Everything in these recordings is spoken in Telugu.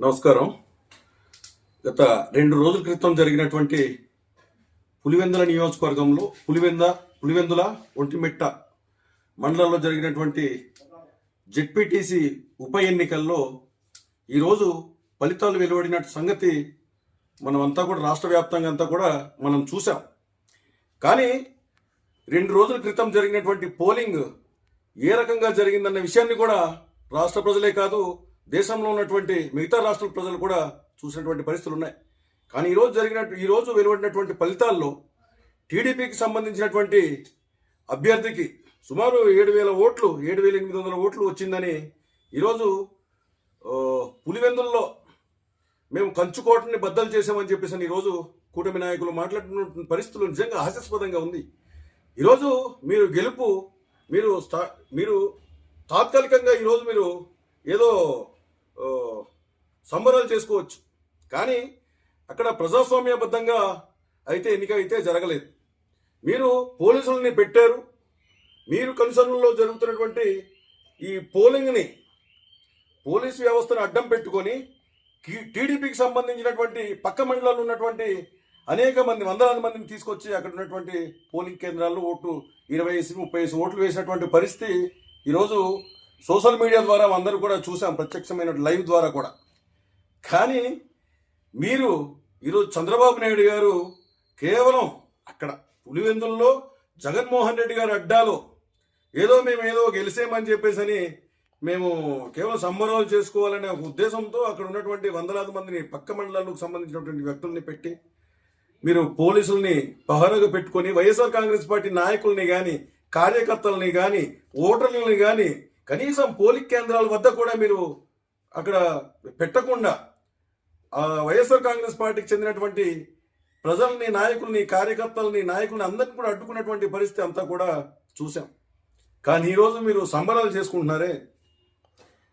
నమస్కారం. గత రెండు రోజుల క్రితం జరిగినటువంటి పులివెందుల నియోజకవర్గంలో పులివెంద పులివెందుల ఒంటిమిట్ట మండలంలో జరిగినటువంటి జెడ్పీటీసీ ఉప ఎన్నికల్లో ఈరోజు ఫలితాలు వెలువడిన సంగతి మనం అంతా కూడా రాష్ట్ర వ్యాప్తంగా అంతా కూడా మనం చూసాం కానీ రెండు రోజుల క్రితం జరిగినటువంటి పోలింగ్ ఏ రకంగా జరిగిందన్న విషయాన్ని కూడా రాష్ట్ర ప్రజలే కాదు దేశంలో ఉన్నటువంటి మిగతా రాష్ట్రాల ప్రజలు కూడా చూసినటువంటి పరిస్థితులు ఉన్నాయి. కానీ ఈరోజు జరిగిన ఈరోజు వెలువడినటువంటి ఫలితాల్లో టీడీపీకి సంబంధించినటువంటి అభ్యర్థికి సుమారు ఏడు వేల ఓట్లు ఏడు వేల ఎనిమిది వందల ఓట్లు వచ్చిందని ఈరోజు పులివెందుల్లో మేము కంచుకోటని బద్దలు చేసామని చెప్పేసి అని ఈరోజు కూటమి నాయకులు మాట్లాడుతున్న పరిస్థితులు నిజంగా హాస్యాస్పదంగా ఉంది. ఈరోజు మీరు గెలుపు మీరు స్థా- మీరు తాత్కాలికంగా ఈరోజు మీరు ఏదో సంబరాలు చేసుకోవచ్చు. కానీ అక్కడ ప్రజాస్వామ్యబద్ధంగా అయితే ఎన్నిక అయితే జరగలేదు. మీరు పోలీసులని పెట్టారు. మీరు కన్సర్న్లో జరుగుతున్నటువంటి ఈ పోలింగ్ని పోలీస్ వ్యవస్థను అడ్డం పెట్టుకొని టీడీపీకి సంబంధించినటువంటి పక్క మండలాల్లో ఉన్నటువంటి అనేక మంది వందలాది మందిని తీసుకొచ్చి అక్కడ ఉన్నటువంటి పోలింగ్ కేంద్రాల్లో ఓట్లు ఇరవై వేసి ముప్పై వేసి ఓట్లు వేసినటువంటి పరిస్థితి ఈరోజు సోషల్ మీడియా ద్వారా అందరూ కూడా చూసాం ప్రత్యక్షమైన లైవ్ ద్వారా కూడా. కానీ మీరు ఈరోజు చంద్రబాబు నాయుడు గారు కేవలం అక్కడ పులివెందుల్లో జగన్మోహన్ రెడ్డి గారు అడ్డాలో ఏదో మేము ఏదో గెలిసేమని చెప్పేసి అని మేము కేవలం సంబరాలు చేసుకోవాలనే ఒక ఉద్దేశంతో అక్కడ ఉన్నటువంటి వందలాది మందిని పక్క మండలాలకు సంబంధించినటువంటి వ్యక్తుల్ని పెట్టి మీరు పోలీసుల్ని పహరగా పెట్టుకొని వైఎస్ఆర్ కాంగ్రెస్ పార్టీ నాయకుల్ని కానీ కార్యకర్తల్ని కానీ ఓటర్లని కానీ కనీసం పోలింగ్ కేంద్రాల వద్ద కూడా మీరు అక్కడ పెట్టకుండా ఆ వైఎస్ఆర్ కాంగ్రెస్ పార్టీకి చెందినటువంటి ప్రజల్ని నాయకుల్ని కార్యకర్తల్ని నాయకుల్ని అందరిని కూడా అడ్డుకున్నటువంటి పరిస్థితి అంతా కూడా చూసాం కానీ ఈరోజు మీరు సంబరాలు చేసుకుంటున్నారే?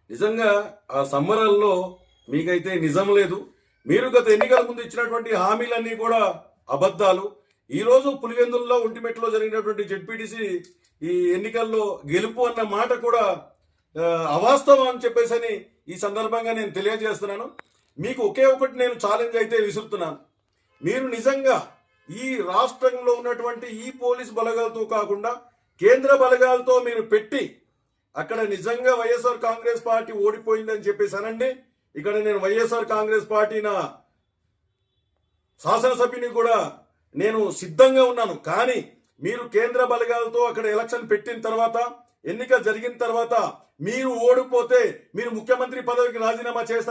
నిజంగా ఆ సంబరాల్లో మీకైతే నిజం లేదు. మీరు గత ఎన్నికల ముందు ఇచ్చినటువంటి హామీలన్నీ కూడా అబద్ధాలు. ఈరోజు పులివెందుల్లో ఒంటిమెట్లో జరిగినటువంటి జెడ్పీటీసీ ఈ ఎన్నికల్లో గెలుపు అన్న మాట కూడా అవాస్తవం అని చెప్పేసి అని ఈ సందర్భంగా నేను తెలియజేస్తున్నాను. మీకు ఒకే ఒకటి నేను ఛాలెంజ్ అయితే విసురుతున్నాను. మీరు నిజంగా ఈ రాష్ట్రంలో ఉన్నటువంటి ఈ పోలీస్ బలగాలతో కాకుండా కేంద్ర బలగాలతో మీరు పెట్టి అక్కడ నిజంగా వైఎస్ఆర్ కాంగ్రెస్ పార్టీ ఓడిపోయిందని చెప్పేసి అనండి. ఇక్కడ నేను వైఎస్ఆర్ కాంగ్రెస్ పార్టీ నా శాసనసభ్యుని కూడా నేను సిద్ధంగా ఉన్నాను. కానీ మీరు కేంద్ర బలగాలతో అక్కడ ఎలక్షన్ పెట్టిన తర్వాత ఎన్నిక జరిగిన తర్వాత మీరు ఓడిపోతే మీరు ముఖ్యమంత్రి పదవికి రాజీనామా చేస్తారు